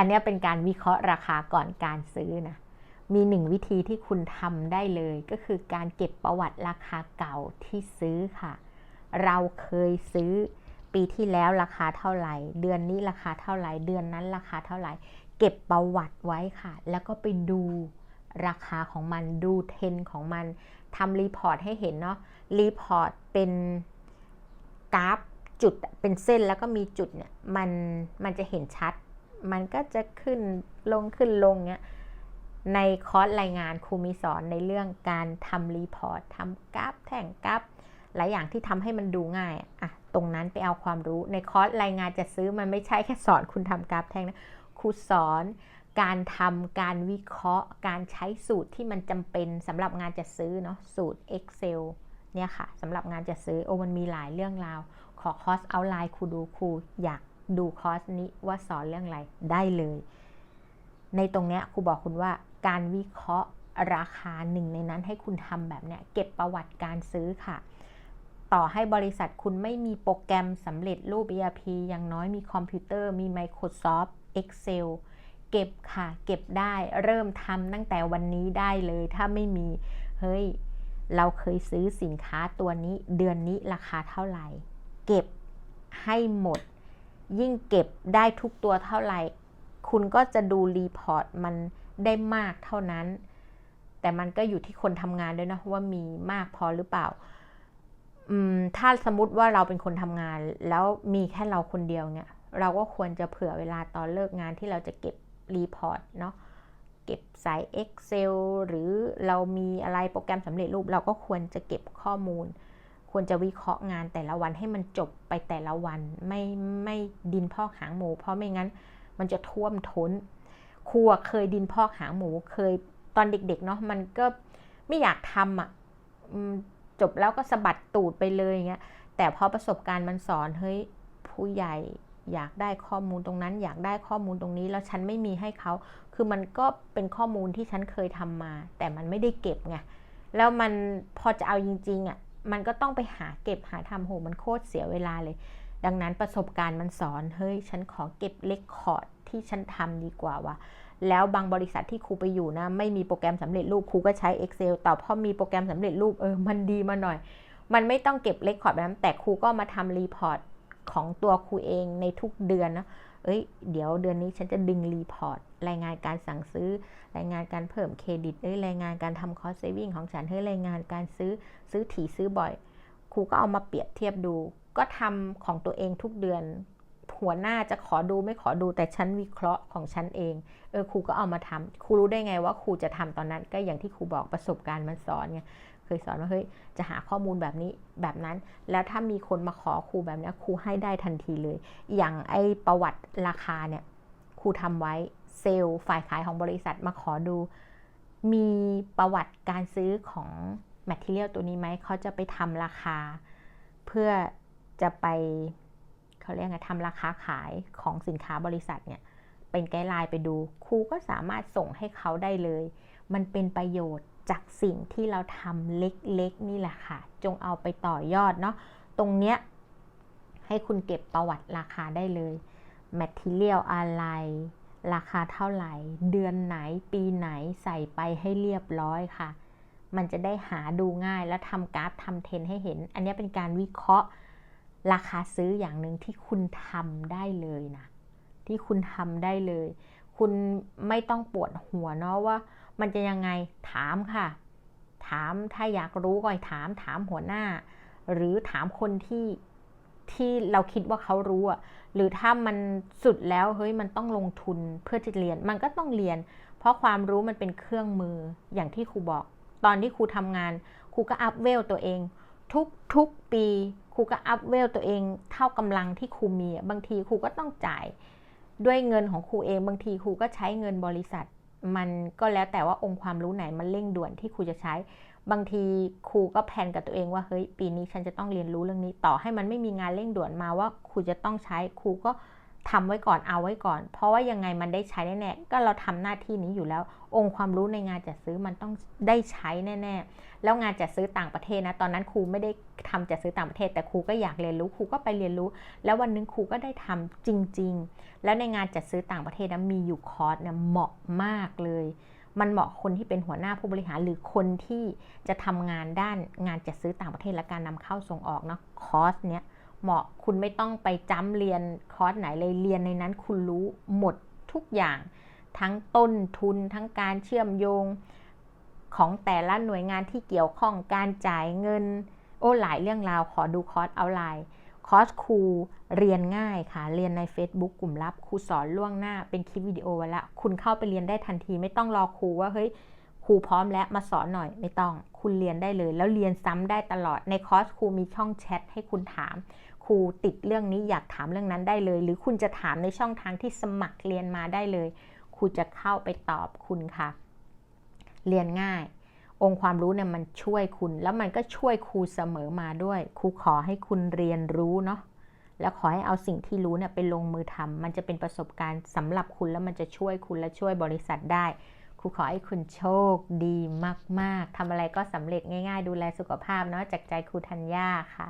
อันนี้เป็นการวิเคราะห์ราคาก่อนการซื้อนะ มีหนึ่งวิธีที่คุณทำได้เลย ก็คือการเก็บประวัติราคาเก่าที่ซื้อค่ะ เราเคยซื้อปีที่แล้วราคาเท่าไหร่ เดือนนี้ราคาเท่าไหร่ เดือนนั้นราคาเท่าไหร่ เก็บประวัติไว้ค่ะ แล้วก็ไปดูราคาของมัน ดูเทรนของมัน ทำรีพอร์ตให้เห็นเนาะ รีพอร์ตเป็นกราฟจุดเป็นเส้นแล้วก็มีจุดเนี่ย มันมันจะเห็นชัด มันก็จะขึ้นลงขึ้นลงเนี้ยในคอร์สรายงานครูมีสอนในเรื่องการทำรีพอร์ตทำกราฟแท่งกราฟหลายอย่างที่ทำให้มันดูง่ายอะตรงนั้นไปเอาความรู้ในคอร์สรายงานจะซื้อมันไม่ใช่แค่สอนคุณทำกราฟแท่งนะครูสอนการทำการวิเคราะห์ การใช้สูตรที่มันจำเป็นสำหรับงานจะซื้อเนาะสูตร Excel เนี่ยค่ะสำหรับงานจะซื้อโอ้มันมีหลายเรื่องราว ขอคอร์สเอาไลน์ครูดูครูอยาก ดูคอร์สนี้ว่าสอนเรื่องอะไรได้เลย ในตรงเนี้ยครูบอกคุณว่าการวิเคราะห์ราคาหนึ่งในนั้นให้คุณทำแบบเนี้ยเก็บประวัติการซื้อค่ะ ต่อให้บริษัทคุณไม่มีโปรแกรมสำเร็จรูป ERP อย่างน้อยมีคอมพิวเตอร์มี Microsoft Excel เก็บค่ะ เก็บได้เริ่มทำตั้งแต่วันนี้ได้เลย ถ้าไม่มีเฮ้ย เราเคยซื้อสินค้าตัวนี้เดือนนี้ราคาเท่าไหร่ เก็บให้หมด ยิ่งเก็บได้ทุกตัวเท่าไหร่ คุณก็จะดูรีพอร์ตมันได้มากเท่านั้น แต่มันก็อยู่ที่คนทำงานด้วยนะว่ามีมากพอหรือเปล่าถ้าสมมติว่าเราเป็นคนทำงาน แล้วมีแค่เราคนเดียวเนี่ยเราก็ควรจะเผื่อเวลาตอนเลิกงานที่เราจะเก็บรีพอร์ตเนาะเก็บสาย Excel หรือเรามีอะไรโปรแกรมสำเร็จรูป เราก็ควรจะเก็บข้อมูล ควรจะวิเคราะห์งานแต่ละวันให้มันจบไปแต่ละวัน ไม่ไม่ดินพอกหางหมู เพราะไม่งั้นมันจะท่วมท้น ครูเคยดินพอกหางหมูเคยตอนเด็กๆเนาะมันก็ไม่อยากทำอะจบแล้วก็สะบัดตูดไปเลยเงี้ยแต่พอประสบการณ์มันสอนเฮ้ยผู้ใหญ่อยากได้ข้อมูลตรงนั้น อยากได้ข้อมูลตรงนี้ แล้วฉันไม่มีให้เขาคือมันก็เป็นข้อมูลที่ฉันเคยทำมา แต่มันไม่ได้เก็บไงแล้วมันพอจะเอาจริงๆอะ มันก็ต้องไปหาเก็บหาทำโหมันโคตรเสียเวลาเลย ดังนั้นประสบการณ์มันสอนเฮ้ยฉันขอเก็บเลคคอร์ดที่ฉันทำดีกว่าวะแล้วบางบริษัทที่ครูไปอยู่นะ ไม่มีโปรแกรมสำเร็จรูปครูก็ใช้ Excel แต่พอมีโปรแกรมสำเร็จรูปเออมันดีมาหน่อย มันไม่ต้องเก็บเลคคอร์ดแบบนั้นแต่ครูก็มาทำรีพอร์ต ของตัวครูเองในทุกเดือนนะเอ้ย เดี๋ยวเดือนนี้ฉันจะดึงรีพอร์ต รายงานการสั่งซื้อ รายงานการเพิ่มเครดิต เอ้ย รายงานการทำคอสเซวิ่งของฉัน เฮ้ย รายงานการซื้อ ซื้อถี่ซื้อบ่อย ครูก็เอามาเปรียบเทียบดู ก็ทำของตัวเองทุกเดือน หัวหน้าจะขอดูไม่ขอดูแต่ฉันวิเคราะห์ของฉันเองเออครูก็เอามาทำครูรู้ได้ไงว่าครูจะทำตอนนั้นก็อย่างที่ครูบอกประสบการณ์มันสอนไงเคยสอนว่าเฮ้ยจะหาข้อมูลแบบนี้แบบนั้น แล้วถ้ามีคนมาขอครูแบบนี้ครูให้ได้ทันทีเลย อย่างไอประวัติราคาเนี่ยครูทำไว้เซลล์ฝ่ายขายของบริษัทมาขอดู มีประวัติการซื้อของแมทเทียลตัวนี้ไหมเขาจะไปทำราคา เพื่อจะไป เขาเรียกไงทำราคาขายของสินค้าบริษัทเนี่ยเป็นไกด์ไลน์ไปดูครูก็สามารถส่งให้เขาได้เลย มันเป็นประโยชน์จากสิ่งที่เราทำเล็กๆ นี่แหละค่ะ จงเอาไปต่อยอดเนาะตรงเนี้ยให้คุณเก็บประวัติราคาได้เลย Material อะไร ราคาเท่าไหร่ เดือนไหนปีไหนใส่ไปให้เรียบร้อยค่ะ มันจะได้หาดูง่ายแล้วทำกราฟทำเทนให้เห็น อันนี้เป็นการวิเคราะห์ ราคาซื้ออย่างหนึ่งที่คุณทำได้เลยนะ ที่คุณทำได้เลย คุณไม่ต้องปวดหัวเนาะว่า มันจะยังไงถามค่ะ ถามถ้าอยากรู้ก็ถามถามหัวหน้า หรือถามคนที่ที่เราคิดว่าเขารู้อะหรือถ้ามันสุดแล้วเฮ้ยมันต้องลงทุนเพื่อจะเรียน มันก็ต้องเรียน เพราะความรู้มันเป็นเครื่องมืออย่างที่ครูบอก ตอนที่ครูทำงานครูก็อัพเวลตัวเอง ทุกทุกปี รูก็อัพเวลตัวเองเท่ากำลังที่ครูมีบางทีครูก็ต้องจ่ายด้วยเงินของครูเองบางทีครูก็ใช้เงินบริษัท มันก็แล้วแต่ว่าองค์ความรู้ไหนมันเร่งด่วนที่ครูจะใช้ บางทีครูก็แผนกับตัวเองว่าเฮ้ยปีนี้ฉันจะต้องเรียนรู้เรื่องนี้ ต่อให้มันไม่มีงานเร่งด่วนมาว่าครูจะต้องใช้ครูก็ ทำไว้ก่อนเอาไว้ก่อน เพราะว่ายังไงมันได้ใช้แน่ๆก็เราทำหน้าที่นี้อยู่แล้ว องค์ความรู้ในงานจัดซื้อมันต้องได้ใช้แน่ๆแล้วงานจัดซื้อต่างประเทศนะตอนนั้นครูไม่ได้ทำจัดซื้อต่างประเทศ แต่ครูก็อยากเรียนรู้ครูก็ไปเรียนรู้ แล้ววันนึงครูก็ได้ทำจริง ๆ แล้วในงานจัดซื้อต่างประเทศนะมีอยู่คอร์สเนี่ยเหมาะมากเลย มันเหมาะคนที่เป็นหัวหน้าผู้บริหารหรือคนที่จะทำงานด้านงานจัดซื้อต่างประเทศและการนำเข้าส่งออกเนาะคอร์สเนี้ย เหมาะคุณไม่ต้องไปจ้ำเรียนคอร์สไหนเลยเรียนในนั้นคุณรู้หมดทุกอย่าง ทั้งต้นทุนทั้งการเชื่อมโยงของแต่ละหน่วยงานที่เกี่ยวข้องการจ่ายเงิน โอ้หลายเรื่องราวขอดูคอร์สเอาไลน์คอร์สครูเรียนง่ายค่ะ เรียนใน Facebook กลุ่มลับครูสอนล่วงหน้าเป็นคลิปวิดีโอไว้ล้วคุณเข้าไปเรียนได้ทันทีไม่ต้องรอครูว่าเฮ้ย รูพร้อมแล้วมาสอนหน่อยไม่ต้อง คุณเรียนได้เลย แล้วเรียนซ้ำได้ตลอดในคอร์สครูมีช่องแชทให้คุณถาม ครูติดเรื่องนี้อยากถามเรื่องนั้นได้เลย หรือคุณจะถามในช่องทางที่สมัครเรียนมาได้เลยครูจะเข้าไปตอบคุณค่ะ เรียนง่าย องค์ความรู้เนี่ยมันช่วยคุณ แล้วมันก็ช่วยครูเสมอมาด้วยครูขอให้คุณเรียนรู้เนาะแล้วขอให้เอาสิ่งที่รู้เนี่ยไปลงมือทำมันจะเป็นประสบการณ์สำหรับคุณแล้วมันจะช่วยคุณและช่วยบริษัทได้ ครูขอให้คุณโชคดีมาก ๆทำอะไรก็สำเร็จง่าย ๆ ดูแลสุขภาพเนาะจากใจครูธัญญาค่ะ